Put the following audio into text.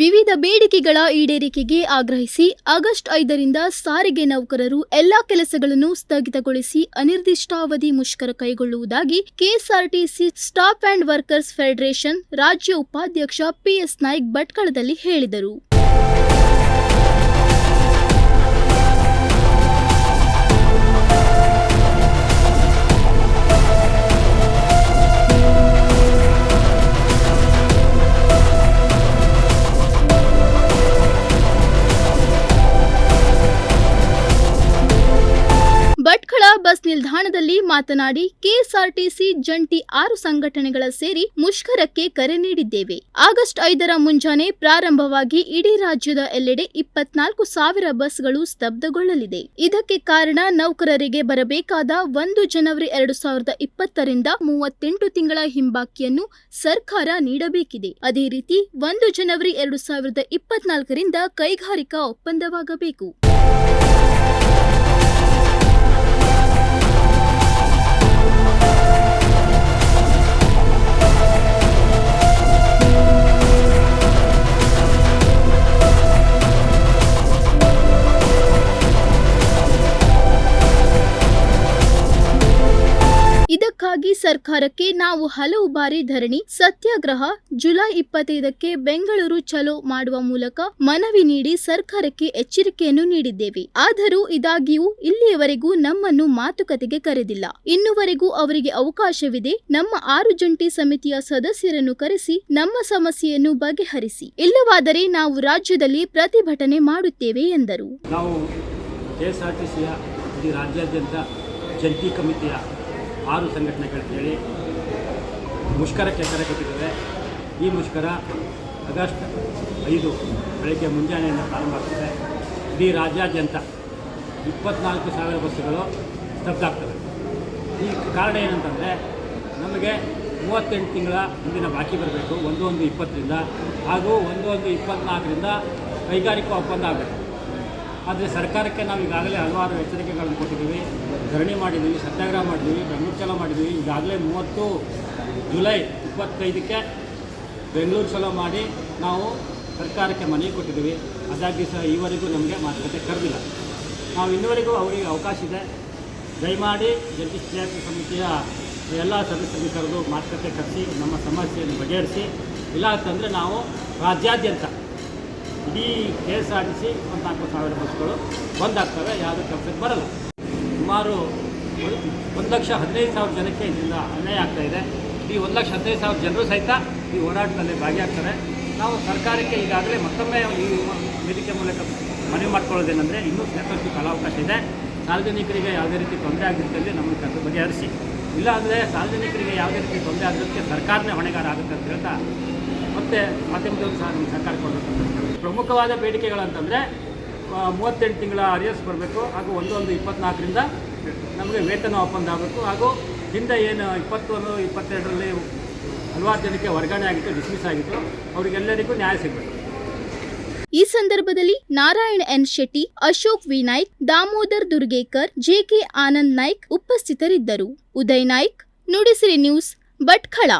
ವಿವಿಧ ಬೇಡಿಕೆಗಳ ಈಡೇರಿಕೆಗೆ ಆಗ್ರಹಿಸಿ ಆಗಸ್ಟ್ ಐದರಿಂದ ಸಾರಿಗೆ ನೌಕರರು ಎಲ್ಲಾ ಕೆಲಸಗಳನ್ನು ಸ್ಥಗಿತಗೊಳಿಸಿ ಅನಿರ್ದಿಷ್ಟಾವಧಿ ಮುಷ್ಕರ ಕೈಗೊಳ್ಳುವುದಾಗಿ KSRTC staff and workers federation ರಾಜ್ಯ ಉಪಾಧ್ಯಕ್ಷ ಪಿಎಸ್ ನಾಯ್ಕ್ ಭಟ್ಕಳದಲ್ಲಿ ಹೇಳಿದರು. ಬಸ್ ನಿಲ್ದಾಣದಲ್ಲಿ ಮಾತನಾಡಿ ಕೆಎಸ್ಆರ್ಟಿಸಿ ಜಂಟಿ ಆರು ಸಂಘಟನೆಗಳ ಸೇರಿ ಮುಷ್ಕರಕ್ಕೆ ಕರೆ ನೀಡಿದ್ದೇವೆ. ಆಗಸ್ಟ್ ಐದರ ಮುಂಜಾನೆ ಪ್ರಾರಂಭವಾಗಿ ಇಡೀ ರಾಜ್ಯದ ಎಲ್ಲೆಡೆ ಇಪ್ಪತ್ನಾಲ್ಕು ಸಾವಿರ ಬಸ್ಗಳು ಸ್ತಬ್ಧಗೊಳ್ಳಲಿದೆ. ಇದಕ್ಕೆ ಕಾರಣ ನೌಕರರಿಗೆ ಬರಬೇಕಾದ ಒಂದು ಜನವರಿ ಎರಡು ಸಾವಿರದ ಇಪ್ಪತ್ತರಿಂದ ಮೂವತ್ತೆಂಟು ತಿಂಗಳ ಹಿಂಬಾಕಿಯನ್ನು ಸರ್ಕಾರ ನೀಡಬೇಕಿದೆ. ಅದೇ ರೀತಿ ಒಂದು ಜನವರಿ ಎರಡು ಸಾವಿರದ ಇಪ್ಪತ್ನಾಲ್ಕರಿಂದ ಕೈಗಾರಿಕಾ ಒಪ್ಪಂದವಾಗಬೇಕು. ಇದಕ್ಕಾಗಿ ಸರ್ಕಾರಕ್ಕೆ ನಾವು ಹಲವು ಬಾರಿ ಧರಣಿ, ಸತ್ಯಾಗ್ರಹ, ಜುಲೈ ಇಪ್ಪತ್ತೈದಕ್ಕೆ ಬೆಂಗಳೂರು ಚಲೋ ಮಾಡುವ ಮೂಲಕ ಮನವಿ ನೀಡಿ ಸರ್ಕಾರಕ್ಕೆ ಎಚ್ಚರಿಕೆಯನ್ನು ನೀಡಿದ್ದೇವೆ. ಆದರೂ ಇದಾಗಿಯೂ ಇಲ್ಲಿಯವರೆಗೂ ನಮ್ಮನ್ನು ಮಾತುಕತೆಗೆ ಕರೆದಿಲ್ಲ. ಇನ್ನುವರೆಗೂ ಅವರಿಗೆ ಅವಕಾಶವಿದೆ. ನಮ್ಮ ಆರು ಜಂಟಿ ಸಮಿತಿಯ ಸದಸ್ಯರನ್ನು ಕರೆಸಿ ನಮ್ಮ ಸಮಸ್ಯೆಯನ್ನು ಬಗೆಹರಿಸಿ. ಇಲ್ಲವಾದರೆ ನಾವು ರಾಜ್ಯದಲ್ಲಿ ಪ್ರತಿಭಟನೆ ಮಾಡುತ್ತೇವೆ ಎಂದರು. ನಾವು ರಾಜ್ಯಾದ್ಯಂತ ಜಂಟಿ ಕಮಿಟಿಯ ಆರು ಸಂಘಟನೆಗಳು ಹೇಳಿ ಮುಷ್ಕರಕ್ಕೆ ಕರೆ ಕೊಟ್ಟಿದ್ದೇವೆ. ಈ ಮುಷ್ಕರ ಆಗಸ್ಟ್ ಐದು ಬೆಳಗ್ಗೆ ಮುಂಜಾನೆಯಿಂದ ಪ್ರಾರಂಭ ಆಗ್ತದೆ. ಇಡೀ ರಾಜ್ಯಾದ್ಯಂತ ಇಪ್ಪತ್ನಾಲ್ಕು ಸಾವಿರ ಬಸ್ಸುಗಳು ಸ್ತಬ್ಧ ಈ ಕಾರಣ ಏನಂತಂದರೆ ನಮಗೆ ಮೂವತ್ತೆಂಟು ತಿಂಗಳ ಮುಂದಿನ ಬಾಕಿ ಬರಬೇಕು. ಒಂದು ಒಂದು ಇಪ್ಪತ್ತರಿಂದ ಹಾಗೂ ಒಂದು ಒಂದು ಇಪ್ಪತ್ತ್ನಾಲ್ಕರಿಂದ ಕೈಗಾರಿಕಾ ಒಪ್ಪಂದ ಆಗಬೇಕು. ಆದರೆ ಸರ್ಕಾರಕ್ಕೆ ನಾವು ಈಗಾಗಲೇ ಹಲವಾರು ಎಚ್ಚರಿಕೆಗಳನ್ನು ಕೊಟ್ಟಿದ್ದೀವಿ. ಧರಣಿ ಮಾಡಿದ್ದೀವಿ ಸತ್ಯಾಗ್ರಹ ಮಾಡಿದ್ದೀವಿ ಬೆಂಗಳೂರು ಮಾಡಿದ್ದೀವಿ ಈಗಾಗಲೇ ಮೂವತ್ತು ಜುಲೈ ಇಪ್ಪತ್ತೈದಕ್ಕೆ ಬೆಂಗಳೂರು ಚಲೋ ಮಾಡಿ ನಾವು ಸರ್ಕಾರಕ್ಕೆ ಮನವಿ ಕೊಟ್ಟಿದ್ದೀವಿ. ಅದಾಗಿ ಸಹ ಈವರೆಗೂ ನಮಗೆ ಮಾತುಕತೆ ಕರೆದಿಲ್ಲ. ನಾವು ಇನ್ನುವರೆಗೂ ಅವರಿಗೆ ಅವಕಾಶ ಇದೆ. ದಯಮಾಡಿ ಜಂಟಿ ಜಾತಿ ಸಮಿತಿಯ ಎಲ್ಲ ಸದಸ್ಯರಿಗೆ ಕರೆದು ಮಾತುಕತೆ ಕರೆಸಿ, ನಮ್ಮ ಸಮಸ್ಯೆಯನ್ನು ಬಗೆಹರಿಸಿ. ಇಲ್ಲ ಅಂತಂದರೆ ನಾವು ರಾಜ್ಯಾದ್ಯಂತ ಇಡೀ K S R T C ಒಂದು ನಾಲ್ಕು ಸಾವಿರ ಬಸ್ಗಳು ಬಂದಾಗ್ತವೆ ಯಾವುದೇ ಕೆಲಸಕ್ಕೆ ಬರಲ್ಲ. ಸುಮಾರು ಒಂದು- ಲಕ್ಷ ಹದಿನೈದು ಸಾವಿರ ಜನಕ್ಕೆ ಇದರಿಂದ ಅನ್ಯಾಯ ಆಗ್ತಾ ಇದೆ. ಈ ಒಂದು ಲಕ್ಷ ಹದಿನೈದು ಸಾವಿರ ಜನರು ಸಹಿತ ಈ ಹೋರಾಟದಲ್ಲಿ ಭಾಗಿಯಾಗ್ತಾರೆ. ನಾವು ಸರ್ಕಾರಕ್ಕೆ ಈಗಾಗಲೇ ಮತ್ತೊಮ್ಮೆ ಈ ವೇದಿಕೆ ಮೂಲಕ ಮನವಿ ಮಾಡ್ಕೊಳ್ಳೋದೇನೆಂದರೆ ಇನ್ನೂ ಸಾಕಷ್ಟು ಕಾಲಾವಕಾಶ ಇದೆ. ಸಾರ್ವಜನಿಕರಿಗೆ ಯಾವುದೇ ರೀತಿ ತೊಂದರೆ ಆಗಿರ್ತದೆ ನಮಗೆ ಕರೆದು ಬಗೆಹರಿಸಿ. ಇಲ್ಲ ಅಂದರೆ ಸಾರ್ವಜನಿಕರಿಗೆ ಯಾವುದೇ ರೀತಿ ತೊಂದರೆ ಆಗೋದಕ್ಕೆ ಸರ್ಕಾರನೇ ಹೊಣೆಗಾರ ಆಗುತ್ತೆ ಅಂತ ಹೇಳ್ತಾ ಮತ್ತೆ ಮಾಧ್ಯಮದವರು ಸಹ ನಮ್ಮ ಸರ್ಕಾರ ಕೊಡಬೇಕಂತ. ಪ್ರಮುಖವಾದ ಬೇಡಿಕೆಗಳಂತಂದರೆ ಮೂವತ್ತೆಂಟು ತಿಂಗಳ ಅರಿಯರ್ಸ್ ಬರಬೇಕು, ಹಾಗೂ ಒಂದೊಂದು ಒಂದು ಇಪ್ಪತ್ನಾಲ್ಕರಿಂದ ನಮಗೆ ವೇತನ ಒಪ್ಪಂದ ಆಗಬೇಕು, ಹಾಗೂ ಹಿಂದೆ ಏನು ಇಪ್ಪತ್ತೊಂದು, ಇಪ್ಪತ್ತೆರಡರಲ್ಲಿ ಹಲವಾರು ಜನಕ್ಕೆ ವರ್ಗಾವಣೆ ಆಗಿತ್ತು ಡಿಸ್ಮಿಸ್ ಆಗಿತ್ತು, ಅವರಿಗೆಲ್ಲರಿಗೂ ನ್ಯಾಯ ಸಿಗಬೇಕು. ಈ ಸಂದರ್ಭದಲ್ಲಿ Narayan N Shetty, Ashok V Naik, Damodar Durgekar JK Anand Naik ಉಪಸ್ಥಿತರಿದ್ದರು. ಉದಯ್ ನಾಯ್ಕ್, ನುಡಿಸಿರಿ ನ್ಯೂಸ್, ಭಟ್ಕಳ.